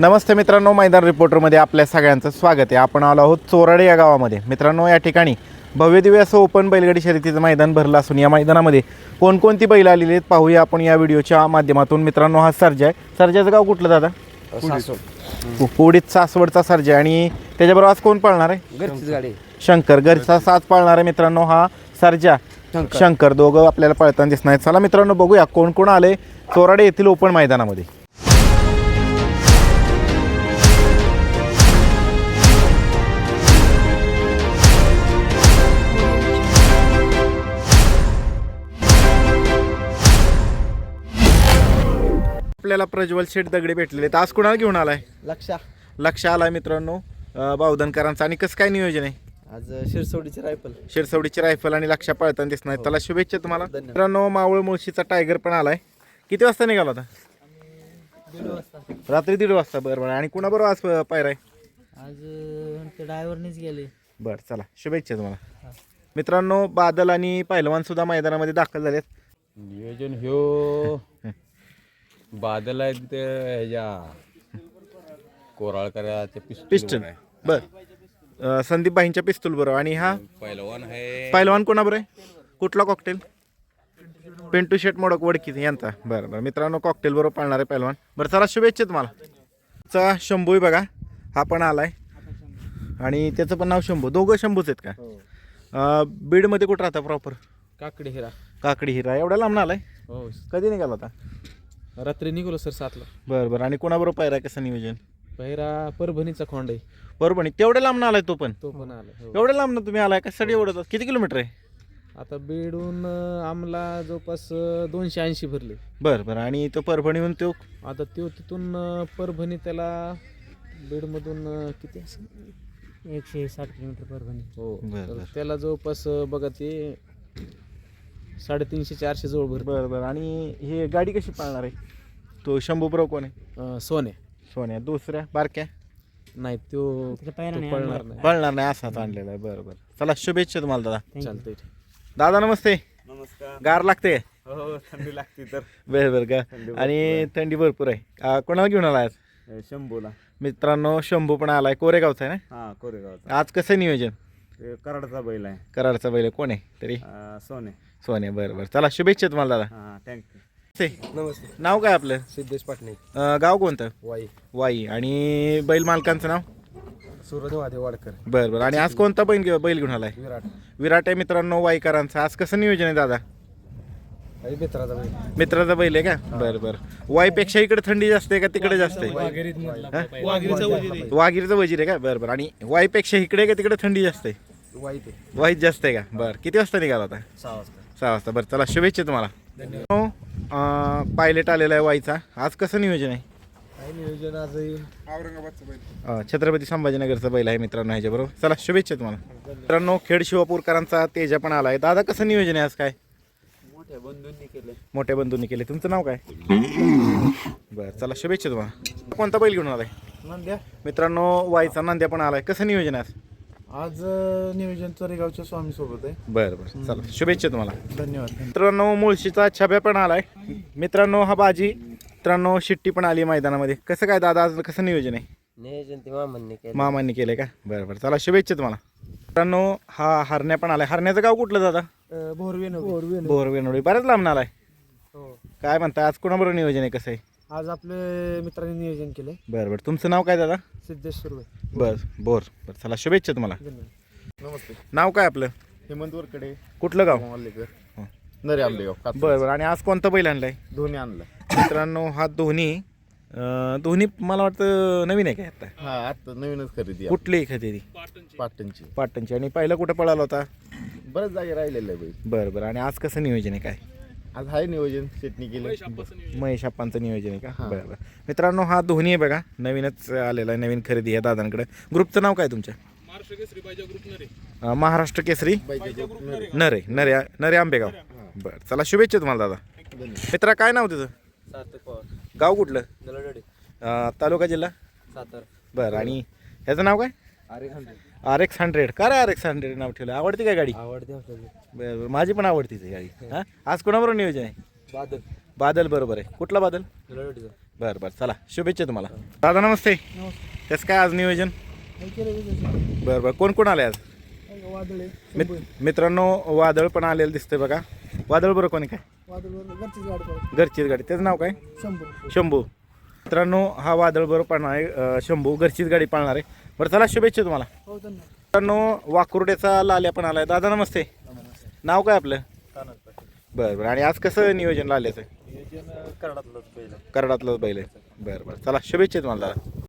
नमस्ते मित्रांनो मैदान रिपोर्टरमध्ये आपल्या सगळ्यांचं स्वागत आहे. आपण आलो आहोत चोराडे या गावामध्ये. मित्रांनो या ठिकाणी भव्यदिव्य असं ओपन बैलगाडी शर्यतीचं मैदान भरलं असून या मैदानामध्ये कोणकोणती बैल आलेली आहेत पाहूया आपण या व्हिडिओच्या माध्यमातून. मित्रांनो हा सर्जा आहे. सर्जाचं गाव कुठलं दादा? पुढीत सासवडचा सर्जा आहे. आणि त्याच्याबरोबर आज कोण पाळणार आहे? शंकर. घरचा साथ पाळणार आहे मित्रांनो हा सर्जा. शंकर. शंकर. दोघं आपल्याला पळताना दिसणार आहेत. चला मित्रांनो बघूया कोण कोण आले चोराडे येथील ओपन मैदानामध्ये. आपल्याला प्रज्वल शेठ दगडे भेटलेले आहेत. आज कुणाला घेऊन आलाय? लक्षा. लक्ष आलाय मित्रांनो अं, बावधनकरांचं. आणि कसं काय नियोजन आहे? आज शिरसोडीची रायफल. शिरसवडीची रायफल आणि लक्षा पळताना दिसणार. त्याला शुभेच्छा तुम्हाला. धन्यवाद. मित्रांनो मावळ मुळशीचा टायगर पण आलाय. किती वाजता निघाला होता? रात्री दीड वाजता बरं बरं. आणि कुणाबरोबर आज अं, पायरा आहे? आज ते ड्रायव्हरनीच गेले. बरं चला. शुभेच्छा तुम्हाला. मित्रांनो बादल आणि पहिलवान सुद्धा मैदानामध्ये दाखल झालेत. नियोजन ह्यो. बादल आहेत ते ह्याच्या कोराळकराच्या पिस्टन पिस्टन बर. संदीप भाईंच्या पिस्तूल बरोबर आणि हा? पहिलवान आहे. पहिलवान कोणाबरोबर आहे? कुठला कॉकटेल पिंटू शेट मोडक वडकी यांचा. बरं बरं. मित्रांनो कॉकटेल बरोबर पाळणार आहे पहिलवान बरं चला शुभेच्छा तुम्हाला. चा शंभू आहे बघा. हा पण आलाय. आणि त्याचं पण नाव शंभू. दोघं शंभूच आहेत का? अं, बीडमध्ये कुठं राहता प्रॉपर काकडी हिरा. काकडी हिरा. एवढ्या लांब आलाय? हो. कधी निघाला होता? रात्री निघालो सर सातला. बरं बरं. आणि कोणाबरोबर पायरा कसं नियोजन? पहिरा परभणीचा खोंड आहे. बरोबर नाही तेवढ्या लांब आलाय तो पण? तो पण आला हो. एवढ्या लांब तुम्ही आलाय कशासाठी एवढं किती किलोमीटर आहे? आता बीडून अं, आमला जवळपास दोनशे ऐंशी भरले. बरं बरं. आणि तो परभणीहून तो आता तो तिथून अं, परभणी त्याला बीडमधून अं, किती असेल? एकशे साठ किलोमीटर परभणी. हो. बरं, तर बरं. त्याला जवळपास अं, बघा ते साडेतीनशे चारशे जवळ भरले बरं बरं. आणि हे गाडी कशी पाळणार आहे? तो शंभू प्रो कोण आहे? अं, सोने. सोन्या दुसऱ्या? बारक्या? नाही तो पळणार नाही. पळणार नाही असाच आणलेला आहे. बरं बरं. चला शुभेच्छा तुम्हाला दादा. चालतंय. दादा नमस्ते. नमस्कार. गार लागते? हो थंडी लागते तर. बरं बरं का आणि थंडी भरपूर आहे. कोणाला घेऊन आला आज? शंभूला. मित्रांनो शंभू पण आलाय. कोरेगावचा आहे हा कोरेगावचा. ना आज कसं नियोजन? ते कराडचा बैल आहे. कराडचा बैल आहे, कोण आहे तरी? अं, सोने. सोने बरं बरं. चला शुभेच्छा तुम्हाला दादा. हा थँक्यू नमस्ते. नाव काय आपलं? सिद्धेश पाटणे. अं, गाव कोणतं? वाई. वाई. आणि बैल मालकांचं नाव? सूरज महादेव वाडकर. बरं बरं. आणि आज कोणता बैल घे- बैल घेऊन आलाय? विराट. विराट आहे मित्रांनो वाईकरांचा. आज कसं नियोजन आहे दादा? आणि मित्राचा बैल. मित्राचा बैल आहे का? बरं बरं. वाईपेक्षा इकडे थंडी जास्त आहे का तिकडे जास्त आहे? वाघिरीचं वजीर आहे. का? बरं बरं. आणि वाईपेक्षा इकडे आहे का तिकडे थंडी जास्त आहे? वाई ते जास्त आहे का? बरं. किती वाजता निघाला होता सहा वाजता. सहा वाजता. बरं चला शुभेच्छा तुम्हाला. हो. पायलट आलेला आहे वाईचा. आज कसं नियोजन आहे? काय नियोजन आज अं, छत्रपती संभाजीनगरचा बैल आहे मित्रांनो ह्याच्याबरोबर. चला शुभेच्छा तुम्हाला. मित्रांनो खेड शिवापूरकरांचा तेजा पण आला आहे. दादा कसं नियोजन आहे आज काय? मोठ्या बंधूंनी केले मोठ्या बंधूंनी केले तुमचं नाव काय? बरं चला शुभेच्छा तुम्हाला. कोणता बैल घेऊन आलाय? नांद्या. मित्रांनो वाईचा नांद्या पण आलाय. कसं नियोजन आहे आज? आज नियोजन चरेगावच्या स्वामी सोबत आहे. बरं बरं. चला शुभेच्छा तुम्हाला. धन्यवाद मित्रांनो मुळशीचा छब्या पण आलाय. मित्रांनो हा बाजी. मित्रांनो शिट्टी पण आली मैदानामध्ये. कसं काय दादा आज कसं नियोजन आहे? नियोजन ते मामांनी केलं मामांनी केलंय का? बरं बरं. चला शुभेच्छा तुम्हाला. मित्रांनो हा हरण्या पण आलाय. हरण्याचं गाव कुठलं दादा? भोरवेन भोरवेन बोरवेनोडी बऱ्याच लांब आलाय. हो. काय म्हणताय आज कोणाबरोबर नियोजन आहे कसं आहे? आज आपले मित्रांनी नियोजन केले बरं बरं. तुमचं नाव काय दादा? सिद्धेश सुर्वे बस बोर. बरं चला शुभेच्छा तुम्हाला. धन्यवाद. नमस्ते. नाव काय आपलं? हेमंत वरकडे. कुठलं गाव? मालेकर. नरे आंबेगाव कात्रज. बरं बरं. आणि आज कोणता बैल आणलाय? दोन्ही आणलं मित्रांनो हा दोन्ही अं, दोन्ही मला वाटतं नवीन आहे काय आता? हा आता नवीनच खरेदी आहे. कुठली खरेदी? पाटणची. पाटणची. आणि पहिला कुठं पळाला होता? बरेच जागे राहिलेलं आहे बैल. बरं बरं. आणि आज कसं नियोजन आहे काय? आज आहे नियोजन शेटणी केलं. महेश अप्पांचं नियोजन. आहे का? बरं बरं. मित्रांनो हा दोन्ही आहे बघा. नवीनच आलेला आहे नवीन खरेदी आहे दादांकडे. ग्रुपचं नाव काय तुमच्या? महाराष्ट्र केसरी नरे. नरे. नरे. आंबेगाव. बरं चला शुभेच्छा तुम्हाला दादा. मित्रा काय नाव तुझं? सार्थक पवार. गाव कुठलं? तालुका जिल्हा? सातारा. बरं आणि ह्याचं नाव काय? अरे आर एक्स हंड्रेड. का रे आर एक्स हंड्रेड नाव ठेवलं आवडती काय गाडी? आवडते आपल्याला बरं बरं माझी पण आवडतीच आहे गाडी. हां? आज कोणाबरोबर नियोजन आहे? बादल. बादल बरोबर आहे. कुठला बादल? बरं बरं चला शुभेच्छा तुम्हाला. दादा नमस्ते. कसं काय आज नियोजन? बरं बरं कोण कोण आले आज? वादळे मित मित्रांनो वादळ पण आलेलं दिसतंय बघा. वादळ बरं कोणी काय? वादळ घरचीच गाडी पडत घरचीच गाडी. त्याचं नाव काय? शंभर शंभू. मित्रांनो हा वादळ बरं पाळणार आहे. अं, शंभू घरचीच गाडी पाळणार आहे. बरं चला शुभेच्छा तुम्हाला. हो मित्रांनो वाकुर्ड्याचा लाल्या पण आलाय. दादा नमस्ते. नाव काय आपलं? बरं बरं. आणि आज कसं नियोजन लाल्याचं? नियोजन करडातलंच पहिलं. कराडातलं बैल आहे. बरं बरं. चला शुभेच्छा तुम्हाला दादा.